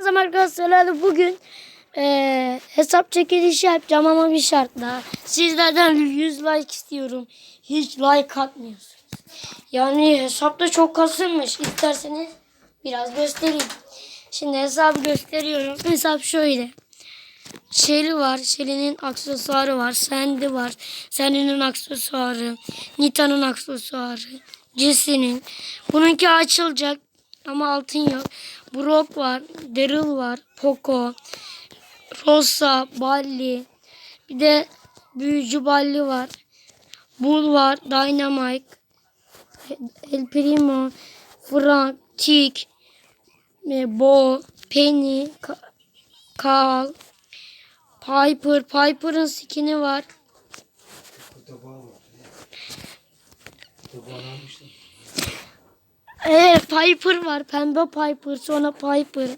Merhaba arkadaşlar bugün eee, hesap çekilişi yapacağım ama bir şartla. Sizlerden 100 like istiyorum. Hiç like atmıyorsunuz. Yani hesapta çok kasılmış. İsterseniz biraz göstereyim. Şimdi hesabı gösteriyorum. Hesap şöyle. Shelly var. Shelly'nin aksesuarı var. Sandy var. Sandy'nin aksesuarı. Nita'nın aksesuarı. Jesse'nin. Bununki açılacak ama altın yok. Brock var. Daryl var. Poco. Rosa. Balli. Bir de büyücü Balli var. Bull var. Dynamite. El Primo. Frank. Tick. e, Bo. Penny. Carl. Piper. Piper'ın skin'i var. Evet Piper var. Pembe Piper. Sonra Piper.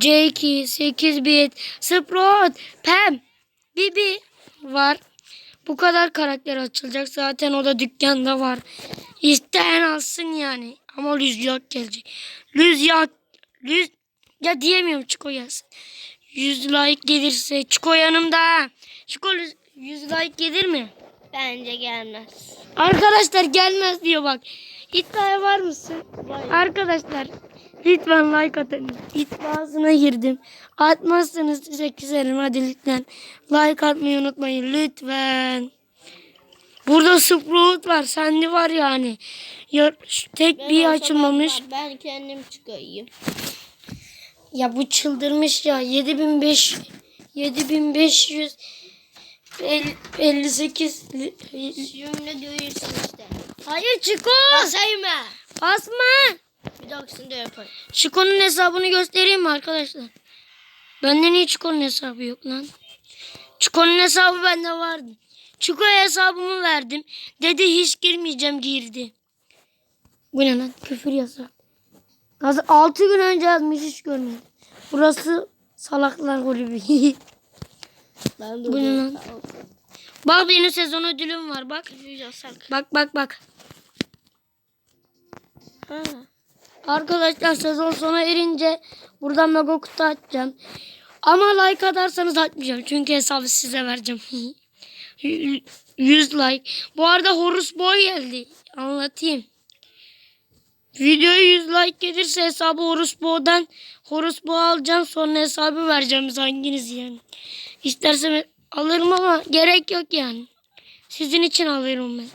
Jakey. 8 bit. Sprout. Pam. Bibi var. Bu kadar karakter açılacak. Zaten o da dükkanda var. İsteyen alsın yani. Ama Lüzyak gelecek. Lüzyak. Lüz... Ya diyemiyorum Çiko gelsin. 100 like gelirse. Çiko yanımda. Çiko 100 like gelir mi? Bence gelmez. Arkadaşlar gelmez diyor bak. İddiaya var mısın? Arkadaşlar lütfen like atın. İddiasına girdim. Atmazsanız teşekkür ederim. Hadi lütfen like atmayı unutmayın. Lütfen. Burada Sprout var. Sandy var yani. Ya, tek Ben bir açılmamış. Ben kendim çıkayım. Ya bu çıldırmış ya. 7500 7500 el- 58 li- Şimdi duyursun işte. Hayır Çiko. Basayım mı? Basma. Bir dahakisinde yaparım. Çiko'nun hesabını göstereyim mi arkadaşlar? Bende niye Çiko'nun hesabı yok lan? Çiko'nun hesabı bende vardı. Çiko'ya hesabımı verdim. Dedi hiç girmeyeceğim girdi. Bu ne lan? Küfür yasak. Gaz 6 gün önce yazmış hiç görmedim. Burası salaklar kulübü. Ben Bu ne lan? bak benim sezon ödülüm var bak. Yasak. Bak bak bak. Arkadaşlar sezon sona erince buradan mega kutu açacağım. Ama like atarsanız açmayacağım. Çünkü hesabı size vereceğim. 100 like. Bu arada Horus Boy geldi. Anlatayım. Videoya 100 like gelirse hesabı Horus Boy'dan Horus Boy alacağım. Sonra hesabı vereceğim hanginiz yani. İstersem alırım ama gerek yok yani. Sizin için alırım ben.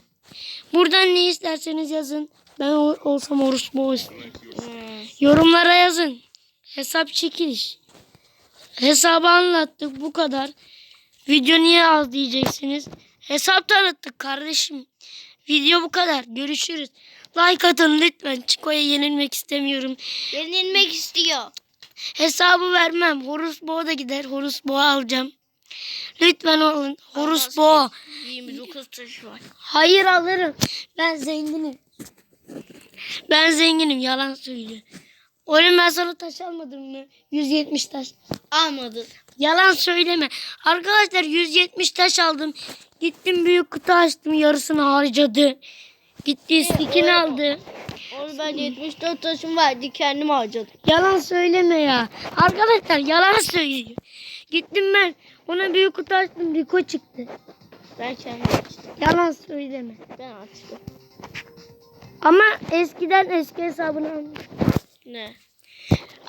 Buradan ne isterseniz yazın. Ben ol- olsam isterim. Hmm. Yorumlara yazın. Hesap çekiliş. Hesabı anlattık bu kadar. Video niye az diyeceksiniz. Hesap tanıttık kardeşim. Video bu kadar. Görüşürüz. Like atın lütfen. Çiko'ya yenilmek istemiyorum. Yenilmek istiyor. Hesabı vermem. Horus Boğa da gider. Horus Boğa alacağım. Lütfen olun. Horus Boğa. 29 taş var. Hayır alırım. Ben zenginim. Ben zenginim. Yalan söylüyor. Oğlum ben sana taş almadım mı? 170 taş. Almadın. Yalan söyleme. Arkadaşlar 170 taş aldım. Gittim büyük kutu açtım. Yarısını harcadı. Gitti skin aldı. Onu ben 74 taşım vardı kendim harcadım. Yalan söyleme ya. Arkadaşlar yalan söylüyor. Gittim ben ona büyük kutu açtım. Riko çıktı. Ben kendim açtım. Yalan söyleme. Ben açtım. Ama eskiden eski hesabını almıştım. Ne?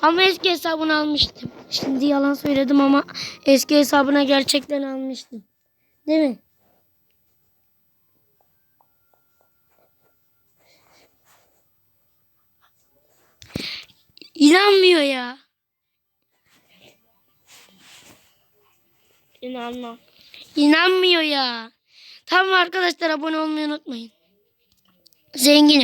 Ama eski hesabını almıştım. Şimdi yalan söyledim ama eski hesabına gerçekten almıştım. Değil mi? İnanmıyor ya. İnanmam. İnanmıyor ya. Tamam arkadaşlar abone olmayı unutmayın. Zenginim.